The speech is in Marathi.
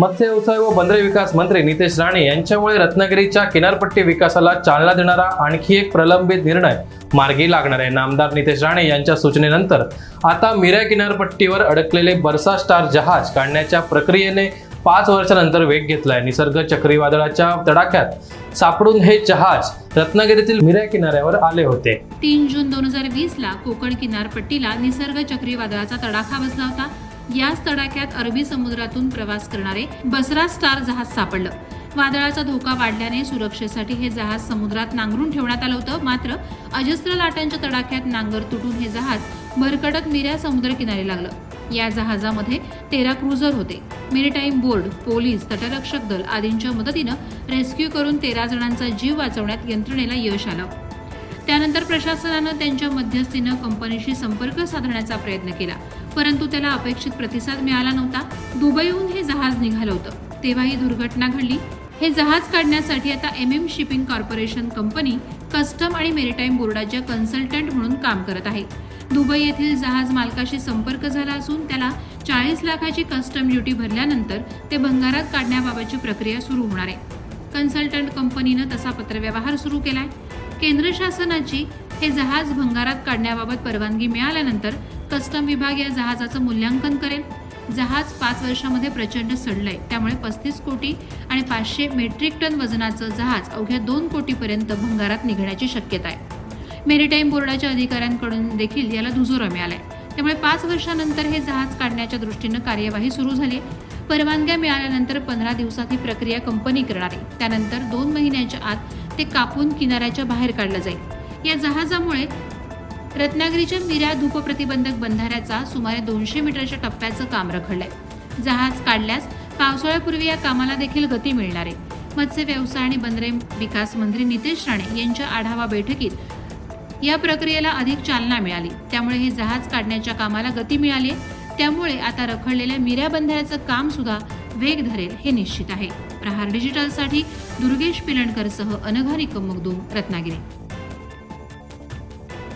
मत्स्य व्यवसाय व बंदरे विकास मंत्री नितेश राणे यांच्यामुळे रत्नागिरीच्या किनारपट्टी विकासाला चालना देणारा आणखी एक प्रलंबित निर्णय मार्गी लागणार आहे. नामदार नितेश राणे यांच्या सूचनेनंतर आता मिऱ्या किनारपट्टीवर अडकलेले बर्सा स्टार जहाज काढण्याच्या प्रक्रियेने पाच वर्षानंतर वेग घेतलाय. निसर्ग चक्रीवादळाच्या तडाख्यात सापडून हे जहाज रत्नागिरीतील मिऱ्या किनाऱ्यावर आले होते. तीन जून दोन हजार वीस ला कोकण किनारपट्टीला निसर्ग चक्रीवादळाचा तडाखा बसला होता. याच तडाख्यात अरबी समुद्रातून प्रवास करणारे बसरा स्टार जहाज सापडलं. वादळाचा धोका वाढल्याने सुरक्षेसाठी हे जहाज समुद्रात नांगरून ठेवण्यात आलं होतं. मात्र अजस्त्र लाटांच्या तडाख्यात नांगर तुटून हे जहाज भरकटत मिऱ्या समुद्रकिनारी लागलं. या जहाजामध्ये तेरा क्रुझर होते. मेरीटाईम बोर्ड पोलीस तटरक्षक दल आदींच्या मदतीनं रेस्क्यू करून तेरा जणांचा जीव वाचवण्यात यंत्रणेला यश आलं. त्यानंतर प्रशासनानं त्यांच्या मध्यस्थीनं कंपनीशी संपर्क साधण्याचा प्रयत्न केला. परंतु त्याला अपेक्षित प्रतिसाद मिळाला नव्हता. दुबईहून हे जहाज निघालं होतं. तेव्हा ही दुर्घटना घडली. हे जहाज काढण्यासाठी आता M M shipping corporation company custom आणि मेरीटाईम बोर्डाच्या कन्सल्टंट म्हणून काम करत आहे. दुबई येथील जहाज मालकाशी संपर्क झाला असून त्याला चाळीस लाखाची कस्टम ड्युटी भरल्यानंतर ते भंगारात काढण्याबाबतची प्रक्रिया सुरू होणार आहे. कन्सल्टंट कंपनीनं तसा पत्रव्यवहार सुरू केलाय. केंद्र शासनाची हे जहाज भंगारात काढण्याबाबत परवानगी मिळाल्यानंतर कस्टम विभाग या जहाजाचं मूल्यांकन करेल. जहाज पाच वर्षामध्ये प्रचंड सडलंय. त्यामुळे पस्तीस कोटी आणि पाचशे मेट्रिक टन वजनाचं जहाज अवघ्या दोन कोटीपर्यंत भंगारात निघण्याची शक्यता आहे. मेरीटाईम बोर्डाच्या अधिकाऱ्यांकडून देखील याला दुजोरा मिळालाय. त्यामुळे पाच वर्षानंतर हे जहाज काढण्याच्या दृष्टीनं कार्यवाही सुरू झाली. परवानग्या मिळाल्यानंतर पंधरा दिवसात ही प्रक्रिया कंपनी करणार. आहे त्यानंतर दोन महिन्याच्या आत ते कापून किनाऱ्याच्या बाहेर काढलं जाईल. या जहाजामुळे रत्नागिरीच्या मिऱ्या धूप प्रतिबंधक बंधाऱ्याचा सुमारे दोनशे मीटरच्या टप्प्याचं काम रखडलंय. जहाज काढल्यास पावसाळ्यापूर्वी या कामाला देखील गती मिळणार आहे. मत्स्य व्यवसाय आणि बंदरे विकास मंत्री नितेश राणे यांच्या आढावा बैठकीत या प्रक्रियेला अधिक चालना मिळाली. त्यामुळे हे जहाज काढण्याच्या कामाला गती मिळाली. त्यामुळे आता रखडलेल्या मिऱ्या बंधाऱ्याचं काम सुद्धा वेग धरेल हे निश्चित आहे. प्रहार डिजिटलसाठी दुर्गेश पिलणकरसह अनघा निकम रत्नागिरी.